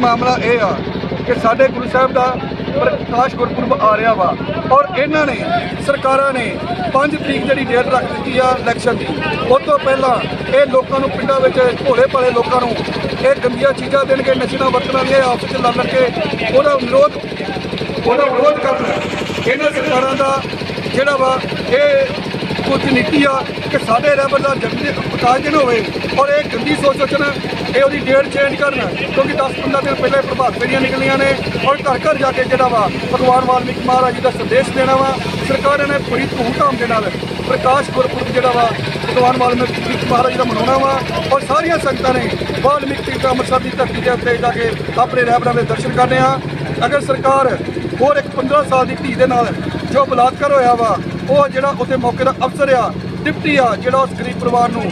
ਮਾਮਲਾ ਇਹ ਆ ਕਿ ਸਾਡੇ ਗੁਰੂ ਸਾਹਿਬ ਦਾ ਪ੍ਰਕਾਸ਼ ਗੁਰਪੁਰਬ ਆ ਰਿਹਾ ਵਾ ਔਰ ਇਹਨਾਂ ਨੇ, ਸਰਕਾਰਾਂ ਨੇ 5 ਤਰੀਕ ਜਿਹੜੀ ਡੇਟ ਰੱਖ ਦਿੱਤੀ ਆ ਇਲੈਕਸ਼ਨ ਦੀ। ਉਸ ਤੋਂ ਪਹਿਲਾਂ ਇਹ ਲੋਕਾਂ ਨੂੰ ਪਿੰਡਾਂ ਵਿੱਚ ਭੋਲੇ ਭਾਲੇ ਲੋਕਾਂ ਨੂੰ ਇਹ ਗੰਦੀਆਂ ਚੀਜ਼ਾਂ ਦੇਣਗੇ ਨਸ਼ੀਆਂ ਵਰਤਣਾ ਦੀਆਂ ਆਪਸ ਵਿੱਚ ਲੜ ਲੜ ਕੇ ਉਹਦਾ ਵਿਰੋਧ ਉਹਦਾ ਵਿਰੋਧ ਕਰਨਾ। ਇਹਨਾਂ ਸਰਕਾਰਾਂ ਦਾ ਜਿਹੜਾ ਵਾ, ਇਹ ਕੁਝ ਨੀਤੀ ਆ ਕਿ ਸਾਡੇ ਰਹਿਬਰ ਦਾ ਜਨਮ ਵਿਕਾਸ ਦਿਨ ਹੋਵੇ ਔਰ ਇਹ ਗੰਦੀ ਸੋਚ ਸੋਚਣ, ਇਹ ਉਹਦੀ ਡੇਟ ਚੇਂਜ ਕਰਨ, ਕਿਉਂਕਿ 10-15 ਦਿਨ ਪਹਿਲੇ ਪ੍ਰਭਾਤ ਫੇਰੀਆਂ ਨਿਕਲੀਆਂ ਨੇ ਔਰ ਘਰ ਘਰ ਜਾ ਕੇ ਜਿਹੜਾ ਵਾ ਭਗਵਾਨ ਵਾਲਮੀਕ ਮਹਾਰਾਜ ਜੀ ਦਾ ਸੰਦੇਸ਼ ਦੇਣਾ ਵਾ, ਸਰਕਾਰ ਨੇ ਬੁਰੀ ਧੂਮ ਧਾਮ ਦੇ ਨਾਲ ਪ੍ਰਕਾਸ਼ ਗੁਰਪੁਰਬ ਜਿਹੜਾ ਵਾ ਭਗਵਾਨ ਵਾਲਮੀਕ ਮਹਾਰਾਜ ਦਾ ਮਨਾਉਣਾ ਵਾ ਔਰ ਸਾਰੀਆਂ ਸੰਗਤਾਂ ਨੇ ਵਾਲਮੀਕ ਤੀਰਥ ਅੰਮ੍ਰਿਤਸਰ ਦੀ ਧਰਤੀ ਦੇ ਉੱਤੇ ਜਾ ਕੇ ਆਪਣੇ ਰਹਿਬਰਾਂ ਦੇ ਦਰਸ਼ਨ ਕਰਨੇ ਆ। ਅਗਰ ਸਰਕਾਰ ਹੋਰ ਇੱਕ 15 ਸਾਲ ਦੀ ਧੀ ਦੇ ਨਾਲ ਜੋ ਬਲਾਤਕਾਰ ਹੋਇਆ ਵਾ ਉਹ ਜਿਹੜਾ ਉੱਥੇ ਮੌਕੇ ਦਾ ਅਫਸਰ ਆ ਡਿਪਟੀ ਆ ਜਿਹੜਾ ਉਸ ਗਰੀਬ ਪਰਿਵਾਰ ਨੂੰ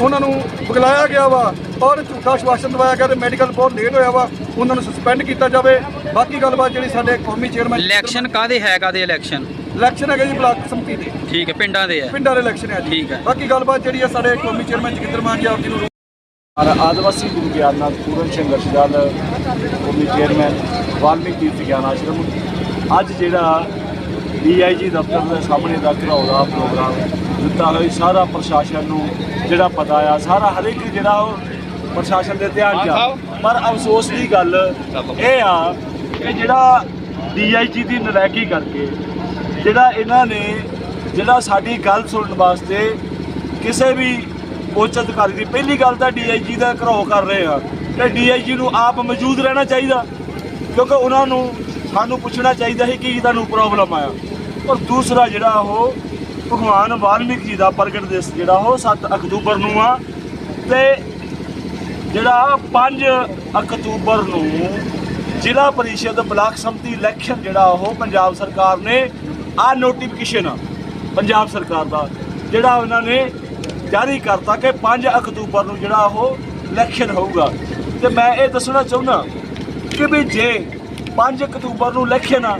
ਉਹਨਾਂ ਨੂੰ ਬੁਲਾਇਆ ਗਿਆ ਵਾ ਔਰ ਝੂਠਾ ਸ਼ਵਾਸਨ ਦਵਾਇਆ ਗਿਆ ਤੇ ਮੈਡੀਕਲ ਬਹੁਤ ਲੇਟ ਹੋਇਆ ਵਾ ਉਹਨਾਂ ਨੂੰ ਸਸਪੈਂਡ ਕੀਤਾ ਜਾਵੇ। ਬਾਕੀ ਗੱਲਬਾਤ ਜਿਹੜੀ ਸਾਡੇ ਕੌਮੀ ਚੇਅਰਮੈਨ ਇਲੈਕਸ਼ਨ ਕਾਦੇ ਹੈ ਕਾਦੇ ਇਲੈਕਸ਼ਨ ਇਲੈਕਸ਼ਨ ਹੈਗਾ ਜੀ ਬਲਾਕ ਸੰਮਤੀ ਦੇ। ਠੀਕ ਹੈ ਪਿੰਡਾਂ ਦੇ ਹੈ। ਪਿੰਡਾਂ ਦੇ ਇਲੈਕਸ਼ਨ ਹੈ ਜੀ। ਠੀਕ ਹੈ। ਬਾਕੀ ਗੱਲਬਾਤ ਜਿਹੜੀ ਆ ਸਾਡੇ ਕੌਮੀ ਚੇਅਰਮੈਨ ਜਗਿੰਦਰ ਮਾਨ ਜੀ ਆਪ ਜੀ ਨੂੰ ਔਰ ਆਦਿਵਾਸੀ ਗੁਰੂ ਗਿਆਨਨਾਥ ਪੂਰਨ ਸੰਘਰਸ਼ ਦਲ ਕੌਮੀ ਚੇਅਰਮੈਨ ਵਾਲਮੀਕ ਤੀਰਥ ਗਿਆਨ ਆਸ਼ਰਮ। ਅੱਜ ਜਿਹੜਾ ਡੀਆਈਜੀ ਦਫ਼ਤਰ ਦੇ ਸਾਹਮਣੇ ਦਾ ਘਰਾਓ ਦਾ ਪ੍ਰੋਗਰਾਮ ਦਿੱਤਾ ਹੋਇਆ ਸਾਰਾ ਪ੍ਰਸ਼ਾਸਨ ਨੂੰ ਜਿਹੜਾ ਪਤਾ ਆ ਸਾਰਾ ਹਰ ਇੱਕ ਜਿਹੜਾ ਉਹ ਪ੍ਰਸ਼ਾਸਨ ਦੇ ਧਿਆਨ 'ਚ ਆ। ਪਰ ਅਫਸੋਸ ਦੀ ਗੱਲ ਇਹ ਆ ਕਿ ਜਿਹੜਾ ਡੀਆਈਜੀ ਦੀ ਨਲਾਇਕੀ ਕਰਕੇ ਜਿਹੜਾ ਇਹਨਾਂ ਨੇ ਜਿਹੜਾ ਸਾਡੀ ਗੱਲ ਸੁਣਨ ਵਾਸਤੇ ਕਿਸੇ ਵੀ ਉੱਚ ਅਧਿਕਾਰੀ ਦੀ ਪਹਿਲੀ ਗੱਲ ਤਾਂ ਡੀਆਈਜੀ ਦਾ ਘਰਾਓ ਕਰ ਰਹੇ ਆ। ਤੇ ਡੀਆਈਜੀ ਨੂੰ ਆਪ ਮੌਜੂਦ ਰਹਿਣਾ ਚਾਹੀਦਾ ਕਿਉਂਕਿ ਉਹਨਾਂ ਨੂੰ ਸਾਨੂੰ ਪੁੱਛਣਾ ਚਾਹੀਦਾ ਸੀ ਕਿ ਤੁਹਾਨੂੰ ਪ੍ਰੋਬਲਮ ਆਇਆ। ਔਰ ਦੂਸਰਾ ਜਿਹੜਾ ਉਹ ਭਗਵਾਨ ਵਾਲਮੀਕ ਜੀ ਦਾ ਪ੍ਰਗਟ ਦਿਵਸ ਜਿਹੜਾ ਉਹ 7 ਅਕਤੂਬਰ ਨੂੰ ਆ ਤੇ ਜਿਹੜਾ 5 ਅਕਤੂਬਰ ਨੂੰ ਜ਼ਿਲ੍ਹਾ ਪਰਿਸ਼ਦ ਬਲਾਕ ਸੰਮਤੀ ਇਲੈਕਸ਼ਨ ਜਿਹੜਾ ਉਹ ਪੰਜਾਬ ਸਰਕਾਰ ਨੇ ਆ ਨੋਟੀਫਿਕੇਸ਼ਨ ਪੰਜਾਬ ਸਰਕਾਰ ਦਾ, ਜਿਹੜਾ ਉਹਨਾਂ ਨੇ ਜਾਰੀ ਕਰਤਾ ਕਿ 5 ਅਕਤੂਬਰ ਨੂੰ ਜਿਹੜਾ ਉਹ ਇਲੈਕਸ਼ਨ ਹੋਊਗਾ। ਤੇ ਮੈਂ ਇਹ ਦੱਸਣਾ ਚਾਹੁੰਦਾ ਕਿ ਵੀ ਜੇ 5 ਅਕਤੂਬਰ ਨੂੰ ਇਲੈਕਸ਼ਨ ਆ,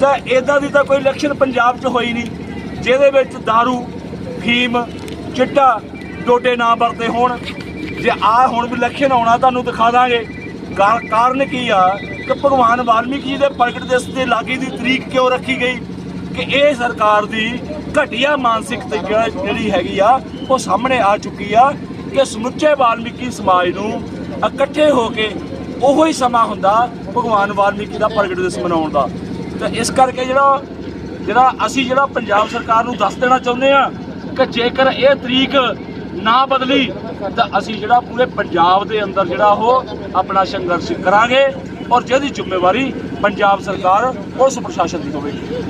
ਤਾਂ ਇਦਾਂ ਦੀ ਤਾਂ ਕੋਈ ਇਲੈਕਸ਼ਨ ਪੰਜਾਬ 'ਚ ਹੋਈ ਨਹੀਂ, ਜਿਹਦੇ ਵਿੱਚ दारू ਫੀਮ ਚਿੱਟਾ ਡੋਡੇ ਨਾ ਵਰਤੇ ਹੋਣ। ਜੇ ਆ ਹੁਣ ਵੀ ਇਲੈਕਸ਼ਨ ਆਉਣਾ, ਤੁਹਾਨੂੰ ਦਿਖਾ ਦਾਂਗੇ। ਕਾਰਨ ਕੀ ਆ ਕਿ ਭਗਵਾਨ ਵਾਲਮੀਕੀ ਜੀ ਦੇ ਪ੍ਰਗਟ ਦਿਵਸ ਦੇ ਲਾਗੇ ਦੀ ਤਰੀਕ ਕਿਉਂ ਰੱਖੀ ਗਈ? ਕਿ ਇਹ ਸਰਕਾਰ ਦੀ ਘਟੀਆ ਮਾਨਸਿਕਤਾ ਜਿਹੜੀ ਹੈਗੀ ਆ, ਉਹ ਸਾਹਮਣੇ ਆ ਚੁੱਕੀ ਆ ਕਿ ਸਮੁੱਚੇ ਵਾਲਮੀਕੀ ਸਮਾਜ ਨੂੰ ਇਕੱਠੇ ਹੋ ਕੇ ਉਹੋ ਹੀ ਸਮਾਂ ਹੁੰਦਾ ਭਗਵਾਨ ਵਾਲਮੀਕੀ ਦਾ ਪ੍ਰਗਟ ਦਿਵਸ ਮਨਾਉਣ ਦਾ। ਤੇ ਇਸ ਕਰਕੇ ਜਿਹੜਾ ਜਿਹੜਾ ਅਸੀਂ ਜਿਹੜਾ ਪੰਜਾਬ ਸਰਕਾਰ ਨੂੰ ਦੱਸ ਦੇਣਾ ਚਾਹੁੰਦੇ ਆ ਕਿ ਜੇਕਰ ਇਹ ਤਰੀਕ ਨਾ ਬਦਲੀ, ਤਾਂ ਅਸੀਂ ਜਿਹੜਾ ਪੂਰੇ ਪੰਜਾਬ ਦੇ ਅੰਦਰ ਜਿਹੜਾ ਉਹ ਆਪਣਾ ਸੰਘਰਸ਼ ਕਰਾਂਗੇ ਔਰ ਜਿਹਦੀ ਜ਼ਿੰਮੇਵਾਰੀ ਪੰਜਾਬ ਸਰਕਾਰ ਪੁਲਿਸ ਪ੍ਰਸ਼ਾਸਨ ਦੀ ਹੋਵੇਗੀ।